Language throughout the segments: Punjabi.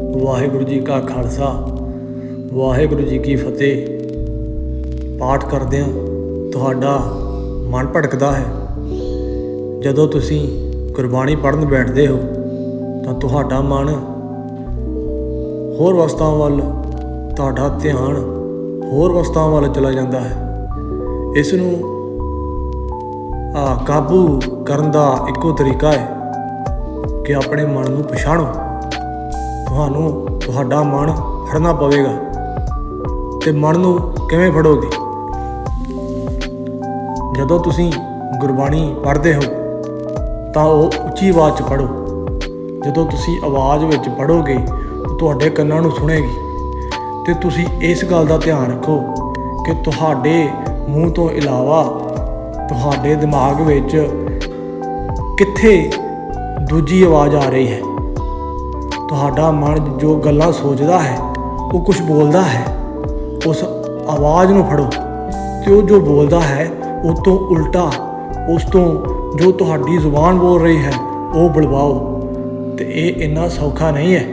ਵਾਹਿਗੁਰੂ ਜੀ ਕਾ ਖਾਲਸਾ, ਵਾਹਿਗੁਰੂ ਜੀ ਕੀ ਫਤਿਹ। ਪਾਠ ਕਰਦਿਆਂ ਤੁਹਾਡਾ ਮਨ ਭਟਕਦਾ ਹੈ। ਜਦੋਂ ਤੁਸੀਂ ਗੁਰਬਾਣੀ ਪੜ੍ਹਨ ਬੈਠਦੇ ਹੋ, ਤਾਂ ਤੁਹਾਡਾ ਮਨ ਹੋਰ ਵਸਤਾਂ ਵੱਲ, ਤੁਹਾਡਾ ਧਿਆਨ ਹੋਰ ਵਸਤਾਂ ਵੱਲ ਚਲਾ ਜਾਂਦਾ ਹੈ। ਇਸ ਨੂੰ ਆ ਕਾਬੂ ਕਰਨ ਦਾ ਇੱਕੋ ਤਰੀਕਾ ਹੈ ਕਿ ਆਪਣੇ ਮਨ ਨੂੰ ਪਛਾਣੋ। ਤੁਹਾਨੂੰ ਤੁਹਾਡਾ ਮਨ ਫੜਨਾ ਪਵੇਗਾ। ਤੇ ਮਨ ਨੂੰ ਕਿਵੇਂ ਫੜੋਗੇ? ਜਦੋਂ ਤੁਸੀਂ ਗੁਰਬਾਣੀ ਪੜ੍ਹਦੇ ਹੋ, ਤਾਂ ਉਹ ਉੱਚੀ ਆਵਾਜ਼ 'ਚ ਪੜੋ ਜਦੋਂ ਤੁਸੀਂ ਆਵਾਜ਼ ਵਿੱਚ ਪੜੋਗੇ ਤੁਹਾਡੇ ਕੰਨਾਂ ਨੂੰ ਸੁਣੇਗੀ। ਤੇ ਤੁਸੀਂ ਇਸ ਗੱਲ ਦਾ ਧਿਆਨ ਰੱਖੋ ਕਿ ਤੁਹਾਡੇ ਮੂੰਹ ਤੋਂ ਇਲਾਵਾ ਤੁਹਾਡੇ ਦਿਮਾਗ ਵਿੱਚ ਕਿੱਥੇ ਦੂਜੀ ਆਵਾਜ਼ ਆ ਰਹੀ ਹੈ। ਤੁਹਾਡਾ ਮਨ ਜੋ ਗੱਲਾਂ ਸੋਚਦਾ ਹੈ, ਉਹ ਕੁਝ ਬੋਲਦਾ ਹੈ। ਉਸ ਆਵਾਜ਼ ਨੂੰ ਫੜੋ। ਤੇ ਉਹ ਜੋ ਬੋਲਦਾ ਹੈ, ਉਹ ਤੋਂ ਉਲਟਾ, ਉਸ ਤੋਂ ਜੋ ਤੁਹਾਡੀ ਜ਼ੁਬਾਨ ਬੋਲ ਰਹੀ ਹੈ, ਉਹ ਬੁਲਵਾਓ। ਤੇ ਇਹ ਇੰਨਾ ਸੌਖਾ ਨਹੀਂ ਹੈ।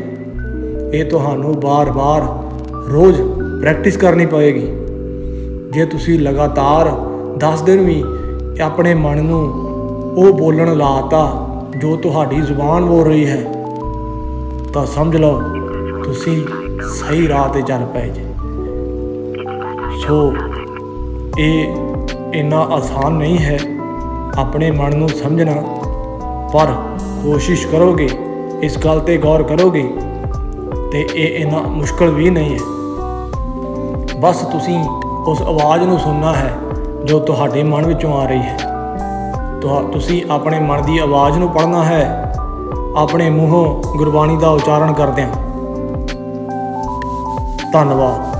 ਇਹ ਤੁਹਾਨੂੰ ਬਾਰ-ਬਾਰ ਰੋਜ਼ ਪ੍ਰੈਕਟਿਸ ਕਰਨੀ ਪਵੇਗੀ। ਜੇ ਤੁਸੀਂ ਲਗਾਤਾਰ 10 ਦਿਨ ਵੀ ਆਪਣੇ ਮਨ ਨੂੰ ਉਹ ਬੋਲਣ ਲਾਤਾ, ਜੋ ਤੁਹਾਡੀ ਜ਼ੁਬਾਨ ਬੋਲ ਰਹੀ ਹੈ ਤਾਂ ਸਮਝ ਲਓ ਤੁਸੀਂ ਸਹੀ ਰਾਹ ਤੇ ਚੱਲ ਪਏ ਜੇ। ਸੋ ਇਹ ਇੰਨਾ ਆਸਾਨ ਨਹੀਂ ਹੈ ਆਪਣੇ ਮਨ ਨੂੰ ਸਮਝਣਾ, ਪਰ ਕੋਸ਼ਿਸ਼ ਕਰੋਗੇ, ਇਸ ਗੱਲ ਤੇ ਗੌਰ ਕਰੋਗੇ ਤੇ ਇਹ ਇੰਨਾ ਮੁਸ਼ਕਲ ਵੀ ਨਹੀਂ ਹੈ। ਬਸ ਤੁਸੀਂ ਉਸ ਆਵਾਜ਼ ਨੂੰ ਸੁਣਨਾ ਹੈ ਜੋ ਤੁਹਾਡੇ ਮਨ ਵਿੱਚੋਂ ਆ ਰਹੀ ਹੈ। ਤੁਹਾ, ਤੁਸੀਂ ਆਪਣੇ ਮਨ ਦੀ ਆਵਾਜ਼ ਨੂੰ ਪੜ੍ਹਨਾ ਹੈ ਆਪਣੇ ਮੂੰਹੋਂ ਗੁਰਬਾਣੀ ਦਾ ਉਚਾਰਨ ਕਰਦਿਆਂ। ਧੰਨਵਾਦ।